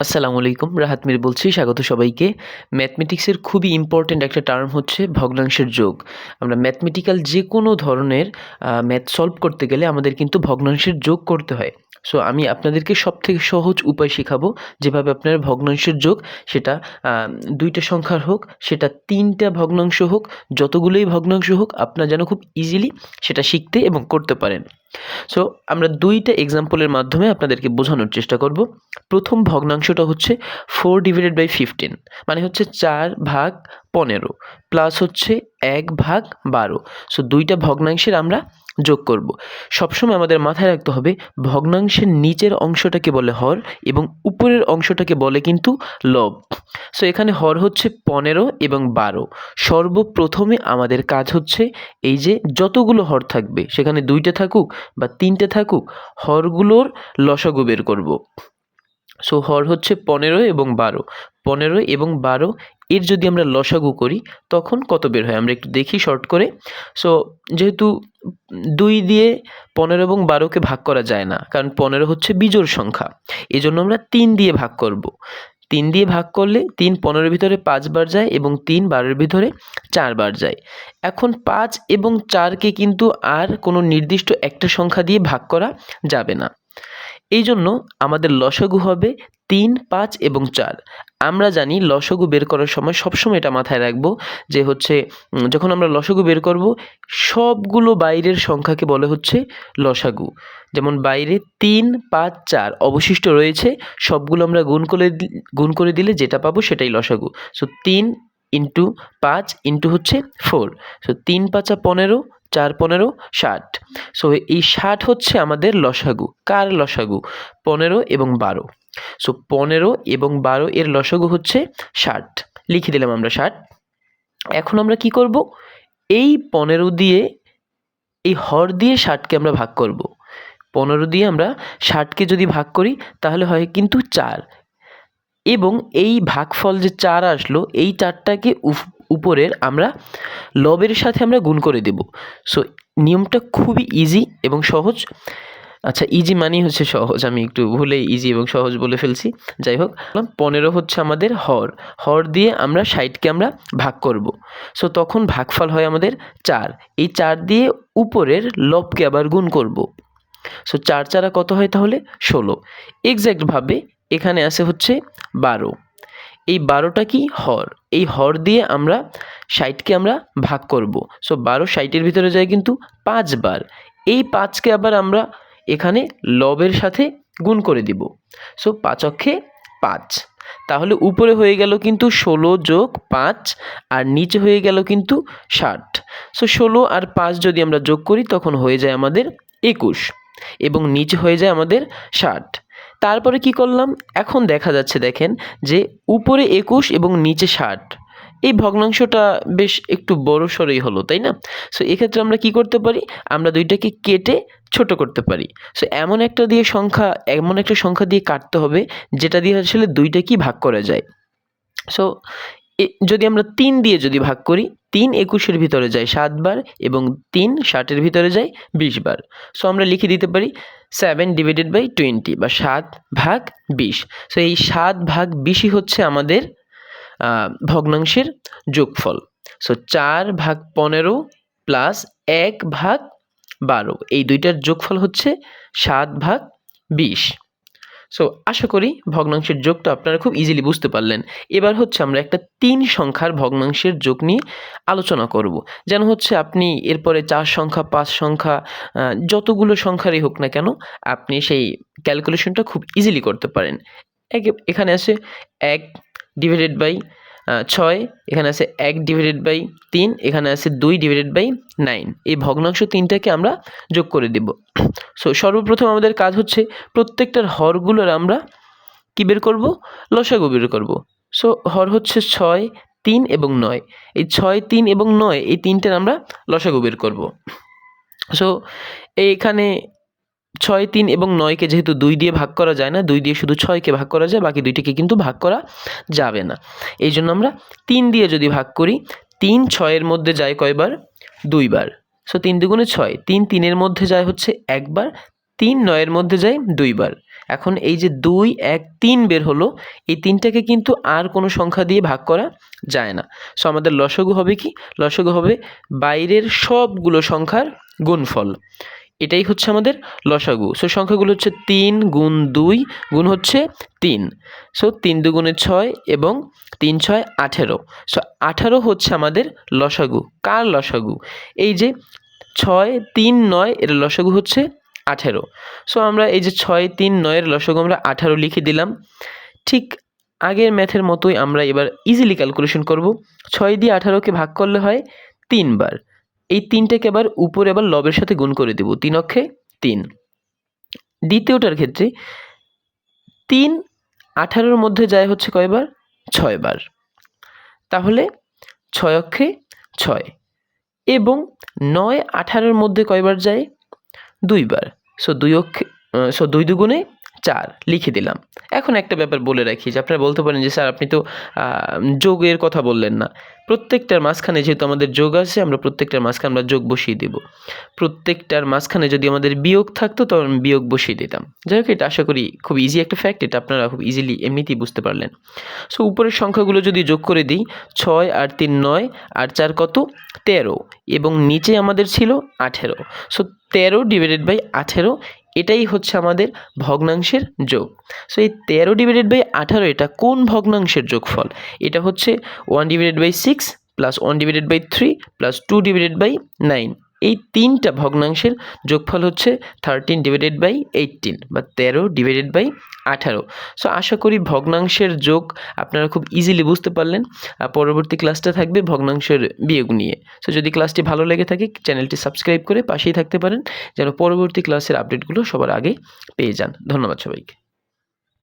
আসসালামু আলাইকুম, রাহাত মির বলছি, স্বাগত সবাইকে। ম্যাথমেটিক্সের খুবই ইম্পর্ট্যান্ট একটা টার্ম হচ্ছে ভগ্নাংশের যোগ। আমরা ম্যাথমেটিক্যাল যে কোনো ধরনের ম্যাথ সলভ করতে গেলে আমাদের কিন্তু ভগ্নাংশের যোগ করতে হয়। সো আমি আপনাদেরকে সব থেকে সহজ উপায় শেখাবো, যেভাবে আপনার ভগ্নাংশের যোগ, সেটা দুইটা সংখ্যার হোক, সেটা তিনটা ভগ্নাংশ হোক, যতগুলোই ভগ্নাংশ হোক, আপনার যেন খুব ইজিলি সেটা শিখতে এবং করতে পারেন। সো আমরা দুইটা এক্সাম্পলের মাধ্যমে আপনাদেরকে বোঝানোর চেষ্টা করব। প্রথম ভগ্নাংশটা হচ্ছে ফোর ডিভাইডেড বাই ফিফটিন মানে হচ্ছে চার ভাগ পনেরো প্লাস হচ্ছে এক ভাগ বারো। সো দুইটা ভগ্নাংশের আমরা যোগ করব। সবসময় আমাদের মাথায় রাখতে হবে, ভগ্নাংশের নিচের অংশটাকে বলে হর এবং উপরের অংশটাকে বলে কিন্তু লব। সো এখানে হর হচ্ছে পনেরো এবং বারো। সর্বপ্রথমে আমাদের কাজ হচ্ছে এই যে যতগুলো হর থাকবে, সেখানে দুইটা থাকুক বা তিনটে থাকুক, হরগুলোর লসাগু বের করব। সো হর হচ্ছে পনেরো এবং বারো। পনেরো এবং বারো এর যদি আমরা লসাগু করি, তখন কত বের হয়? আমরা একটু দেখি শর্ট করে। সো যেহেতু দুই দিয়ে পনেরো এবং বারোকে ভাগ করা যায় না, কারণ পনেরো হচ্ছে বিজোড় সংখ্যা। এই জন্য আমরা তিন দিয়ে ভাগ করব। তিন দিয়ে ভাগ করলে তিন পনেরোর ভিতরে পাঁচবার যায় এবং তিন বারোর ভিতরে চারবার যায়। এখন পাঁচ এবং চারকে কিন্তু আর কোনো নির্দিষ্ট একটা সংখ্যা দিয়ে ভাগ করা যাবে না। এই জন্য আমাদের লসাগু হবে তিন, পাঁচ এবং চার। আমরা জানি লসাগু বের করার সময় সবসময় এটা মাথায় রাখব যে হচ্ছে যখন আমরা লসাগু বের করব, সবগুলো বাইরের সংখ্যাকে বলে হচ্ছে লসাগু। যেমন বাইরে তিন, পাঁচ, চার অবশিষ্ট রয়েছে, সবগুলো আমরা গুণ করে গুণ করে দিলে যেটা পাবো সেটাই লসাগু। সো তিন ইন্টু পাঁচ ইন্টু হচ্ছে ফোর। সো তিন, পাঁচা পনেরো, চার পনেরো, ষাট। সো এই ষাট হচ্ছে আমাদের লসাগু। কার লসাগু? পনেরো এবং বারো। সো পনেরো এবং বারো এর লসাগু হচ্ছে ষাট। লিখে দিলাম আমরা ষাট। এখন আমরা কি করব? এই পনেরো দিয়ে, এই হর দিয়ে ষাটকে আমরা ভাগ করব। পনেরো দিয়ে আমরা ষাটকে যদি ভাগ করি, তাহলে হয় কিন্তু চার। এবং এই ভাগফল যে চার আসলো, এই চারটাকে উপরের আমরা লবের সাথে আমরা গুণ করে দেব। সো নিয়মটা খুবই ইজি এবং সহজ। আচ্ছা ইজি মানেই হচ্ছে সহজ। আমি একটু ভুলে ইজি এবং সহজ বলে ফেলছি। যাই হোক, পনেরো হচ্ছে আমাদের হর। হর দিয়ে আমরা ষাটকে আমরা ভাগ করব। সো তখন ভাগফল হয় আমাদের চার। এই চার দিয়ে উপরের লবকে আবার গুণ করব। সো চার চারা কত হয় তাহলে? ষোলো। এক্স্যাক্টভাবে এখানে আছে হচ্ছে বারো। এই বারোটা কি? হর। এই হর দিয়ে আমরা ষাটকে আমরা ভাগ করব। সো বারো ষাটের ভিতরে যায় কিন্তু পাঁচবার। এই পাঁচকে আবার আমরা এখানে লবের সাথে গুণ করে দিব। সো পাঁচক্ষে পাঁচ। তাহলে উপরে হয়ে গেল কিন্তু ষোলো যোগ পাঁচ আর নিচে হয়ে গেল কিন্তু ষাট। সো ষোলো আর পাঁচ যদি আমরা যোগ করি তখন হয়ে যায় আমাদের একুশ এবং নিচে হয়ে যায় আমাদের ষাট। তারপরে কি করলাম? এখন দেখা যাচ্ছে দেখেন যে উপরে একুশ এবং নিচে ষাট। এই ভগ্নাংশটা বেশ একটু বড় সড়ই হলো, তাই না? সো এক্ষেত্রে আমরা কি করতে পারি? আমরা দুইটাকে কেটে ছোট করতে পারি। সো এমন একটা দিয়ে সংখ্যা, এমন একটা সংখ্যা দিয়ে কাটতে হবে, যেটা দিয়ে আসলে দুইটা কি ভাগ করা যায়। সো যদি আমরা তিন দিয়ে যদি ভাগ করি, তিন একুশের ভিতরে যায় সাতবার এবং তিন ষাটের ভিতরে যায় বিশ বার। সো আমরা লিখে দিতে পারি সেভেন ডিভাইডেড বাই টোয়েন্টি বা সাত ভাগ বিশ। সো এই সাত ভাগ বিশই হচ্ছে আমাদের ভগ্নাংশের যোগফল। সো চার ভাগ পনেরো প্লাস এক ভাগ বারো। এই দুইটার যোগফল হচ্ছে সাত ভাগ বিশ। সো আশা করি ভগ্নাংশের যোগটা আপনারা খুব ইজিলি বুঝতে পারলেন। এবার হচ্ছে আমরা একটা তিন সংখ্যার ভগ্নাংশের যোগ নিয়ে আলোচনা করব। যেন হচ্ছে আপনি এরপরে চার সংখ্যা, পাঁচ সংখ্যা যতগুলো সংখ্যারই হোক না কেন, আপনি সেই ক্যালকুলেশনটা খুব ইজিলি করতে পারেন। এখানে আছে এক ডিভাইডেড বাই ছয়, এখানে আছে এক ডিভাইডেড বাই তিন, এখানে আছে দুই ডিভাইডেড বাই নাইন এই ভগ্নাংশ তিনটাকে আমরা যোগ করে দেব। সো সর্বপ্রথম আমাদের কাজ হচ্ছে প্রত্যেকটার হরগুলোর আমরা কী বের করব? লসাগু বের করব। সো হর হচ্ছে ছয়, তিন এবং নয়। এই ছয়, তিন এবং নয়, এই তিনটার আমরা লসাগু বের করব। সো এইখানে ছয়, তিন এবং নয়কে যেহেতু দুই দিয়ে ভাগ করা যায় না, দুই দিয়ে শুধু ছয়কে ভাগ করা যায়, বাকি দুইটিকে কিন্তু ভাগ করা যাবে না। এই জন্য আমরা তিন দিয়ে যদি ভাগ করি, তিন ছয়ের মধ্যে যায় কয়বার? দুইবার। সো তিন দুগুণে ছয়, তিন তিনের মধ্যে যায় হচ্ছে একবার, তিন নয়ের মধ্যে যায় দুইবার। এখন এই যে দুই, এক, তিন বের হলো, এই তিনটাকে কিন্তু আর কোনো সংখ্যা দিয়ে ভাগ করা যায় না। সো আমাদের লসগু হবে কি? লসগু হবে বাইরের সবগুলো সংখ্যার গুণফল। এটাই হচ্ছে আমাদের লসাগু। সো সংখ্যাগুলো হচ্ছে তিন গুণ দুই গুণ হচ্ছে তিন। সো তিন দুগুণে ছয় এবং তিন ছয় আঠেরো। সো আঠারো হচ্ছে আমাদের লসাগু। কার লসাগু? এই যে ছয় তিন নয় এর লসাগু হচ্ছে আঠেরো। সো আমরা এই যে ছয় তিন নয়ের লসাগু আমরা আঠারো লিখে দিলাম। ঠিক আগের ম্যাথের মতোই আমরা এবার ইজিলি ক্যালকুলেশন করব। ছয় দিয়ে আঠারোকে ভাগ করলে হয় তিনবার। এই তিনটাকে আবার উপরে আবার লবের সাথে গুণ করে দেব, তিন অক্ষে তিন। দ্বিতীয়টার ক্ষেত্রে তিন আঠারোর মধ্যে যায় হচ্ছে কয়বার? ছয়বার। তাহলে ছয় অক্ষে ছয় এবং নয় আঠারোর মধ্যে কয়বার যায়? দুইবার। সো দুই অক্ষে সো দুই দুগুণে চার, লিখে দিলাম। এখন একটা ব্যাপার বলে রাখি যে আপনারা বলতে পারেন যে, স্যার, আপনি তো যোগের কথা বললেন না। প্রত্যেকটার মাঝখানে যেহেতু আমাদের যোগ আছে, আমরা প্রত্যেকটার মাঝখানে আমরা যোগ বসিয়ে দেব। প্রত্যেকটার মাঝখানে যদি আমাদের বিয়োগ থাকতো, তখন বিয়োগ বসিয়ে দিতাম। যাই হোক, এটা আশা করি খুব ইজি একটা ফ্যাক্ট এটা আপনারা খুব ইজিলি এমনিতেই বুঝতে পারলেন। সো উপরের সংখ্যাগুলো যদি যোগ করে দিই, ছয় আর তিন নয়, আর চার কত? তেরো। এবং নিচে আমাদের ছিল আঠেরো। সো তেরো ডিভাইডেড বাই আঠেরো এটাই হচ্ছে আমাদের ভগ্নাংশের যোগ। সো এই তেরো ডিভাইডেড বাই আঠারো, এটা কোন ভগ্নাংশের যোগফল? এটা হচ্ছে one divided by six plus one divided by three plus two divided by nine এই তিনটা ভগ্নাংশের যোগফল হচ্ছে থার্টিন ডিভাইডেড বাই এইটিন বা তেরো ডিভাইডেড বাই আঠারো। সো আশা করি ভগ্নাংশের যোগ আপনারা খুব ইজিলি বুঝতে পারলেন। আর পরবর্তী ক্লাসটা থাকবে ভগ্নাংশের বিয়োগ নিয়ে। সো যদি ক্লাসটি ভালো লেগে থাকে চ্যানেলটি সাবস্ক্রাইব করে পাশেই থাকতে পারেন, যেন পরবর্তী ক্লাসের আপডেটগুলো সবার আগে পেয়ে যান। ধন্যবাদ সবাইকে।